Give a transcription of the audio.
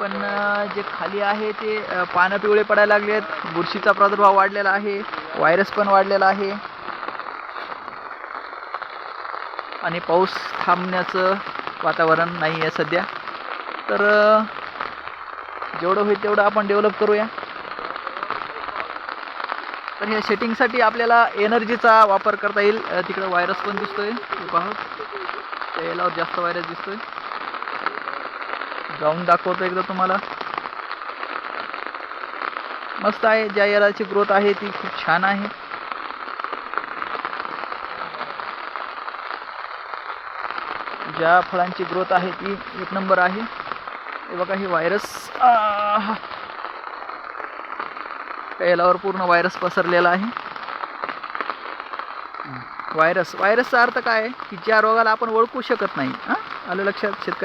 पण जे खाली आहे ते पानं पिवळे पडायला लागले आहेत. बुरशीचा प्रादुर्भाव वाढलेला आहे. व्हायरस पण वाढलेला आहे. आणि पाऊस थांबण्याचं वातावरण नाही आहे सध्या. तर जेवढं होईल तेवढं आपण डेव्हलप करूया. तर ह्या सेटिंगसाठी आपल्याला एनर्जीचा वापर करता येईल. तिकडं व्हायरस पण दिसतोय. हे त्या यालावर जास्त व्हायरस दिसतोय. जाऊन दाखवतो एकदा तुम्हाला. मस्त आहे ज्या याराची ग्रोथ आहे ती खूप छान आहे. ज्या फळांची ग्रोथ आहे ती एक नंबर आहे. हे बघा हे व्हायरस यालावर पूर्ण व्हायरस पसरलेला आहे. व्हायरस व्हायरसचा अर्थ काय आहे? की ज्या रोगाला आपण ओळखू शकत नाही. हां? आलं लक्षात शेतकरी?